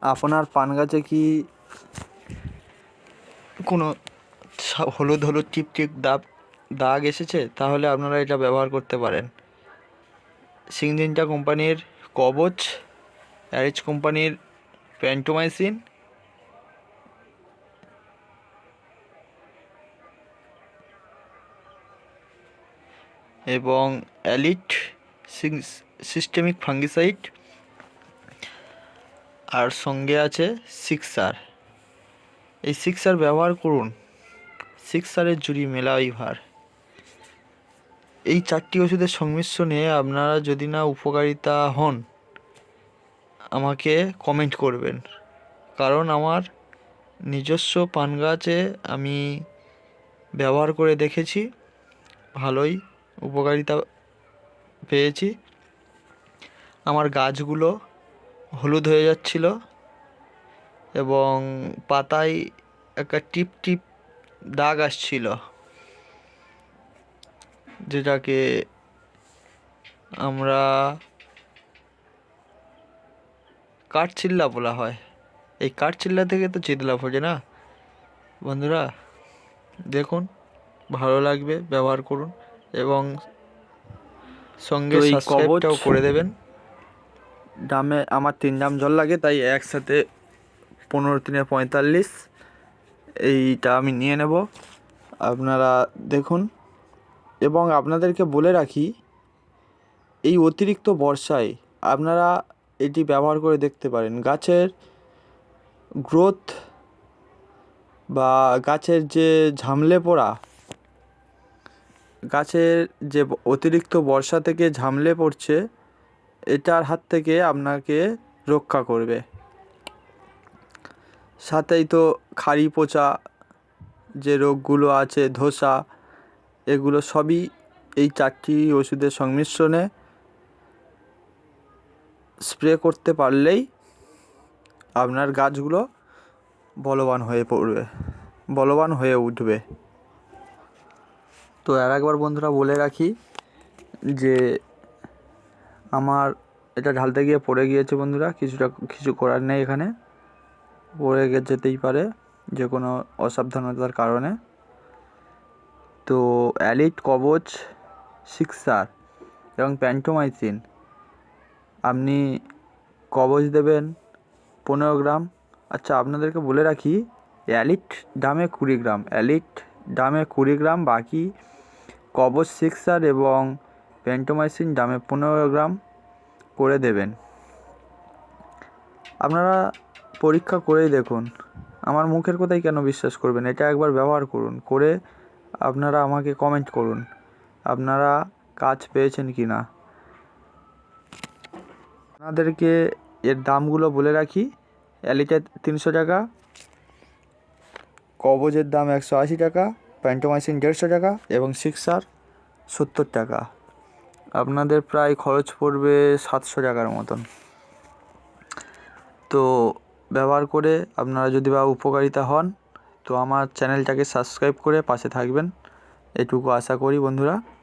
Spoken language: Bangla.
আপনার পান গাছে কি কোনো হলুদ হলুদ টিপ টিপ দাগ দাগ এসেছে? তাহলে আপনারা এটা ব্যবহার করতে পারেন। সিংজিনটা কোম্পানির কবচ, অ্যারিচ কোম্পানির প্যান্টোমাইসিন। এবং অ্যালিট সিস্টেমিক ফাঙ্গিসাইড। আর সঙ্গে আছে সিক্সার এই সিক্সার ব্যবহার করুন। সিক্সারের জুড়ি মেলাই ভার এই চারটি ওষুধের সংমিশ্রণে আপনারা যদি না উপকারিতা হন, আমাকে কমেন্ট করবেন। কারণ আমার নিজস্ব পান গাছে আমি ব্যবহার করে দেখেছি, ভালোই উপকারিতা পেয়েছি। আমার গাছগুলো হলুদ হয়ে যাচ্ছিল এবং পাতায় একটা টিপ টিপ দাগ আসছিল যেটাকে আমরা কাঠচিল্লা বলা হয়। এই কাঠচিল্লা থেকে তো চিতলাভ হচ্ছে না। বন্ধুরা দেখুন ভালো লাগবে ব্যবহার করুন এবং সঙ্গে সাবস্ক্রাইবটাও করে দেবেন। ডামে আমার তিন ডাম জল লাগে, তাই একসাথে পনেরো তিনে পঁয়তাল্লিশ। এইটা আমি নিয়ে নেব। আপনারা দেখুন। এবং আপনাদেরকে বলে রাখি, এই অতিরিক্ত বর্ষায় আপনারা এটি ব্যবহার করে দেখতে পারেন। গাছের গ্রোথ বা গাছের যে ঝামলে পড়া, গাছের যে অতিরিক্ত বর্ষা থেকে ঝামলে পড়ছে এটার হাত থেকে আপনাকে রক্ষা করবে। সাথেই তো খাড়ি পচা যে রোগগুলো আছে, ধোসা, এগুলো সবই এই চারটি ওষুধের সংমিশ্রণে স্প্রে করতে পারলেই আপনার গাছগুলো বলবান হয়ে পড়বে, বলবান হয়ে উঠবে। তো আর একবার বন্ধুরা বলে রাখি যে আমার এটা ঢালতে গিয়ে পড়ে গিয়েছে বন্ধুরা, কিছুটা, কিছু করার নেই এখানে। পড়ে যেতেই পারে যে কোনো অসাবধানতার কারণে। তো অ্যালিট কবচ সিক্সার এবং প্যান্টোমাইসিন। আপনি কবচ দেবেন পনেরো গ্রাম। আচ্ছা আপনাদেরকে বলে রাখি, অ্যালিট দামে কুড়ি গ্রাম। অ্যালিট দামে কুড়ি গ্রাম, বাকি কবচ সিক্সার এবং প্যান্টোমাইসিন দামে পনেরো গ্রাম করে দেবেন। আপনারা পরীক্ষা করেই দেখুন। আমার মুখের কথাই কেন বিশ্বাস করবেন? এটা একবার ব্যবহার করুন। করে আপনারা আমাকে কমেন্ট করুন। আপনারা কাজ পেয়েছেন কি না আপনাদেরকে এর দামগুলো বলে রাখি। অ্যালিটার তিনশো টাকা, কবজের দাম একশো আশি টাকা, প্যান্টোমাইসিন দেড়শো টাকা এবং সিক্সার সত্তর টাকা। আপনাদের প্রায় খরচ পড়বে সাতশো টাকার মতন। তো ব্যবহার করে আপনারা যদি বা উপকারিতা হন, তো আমার চ্যানেলটাকে সাবস্ক্রাইব করে পাশে থাকবেন। এটুকু আশা করি বন্ধুরা।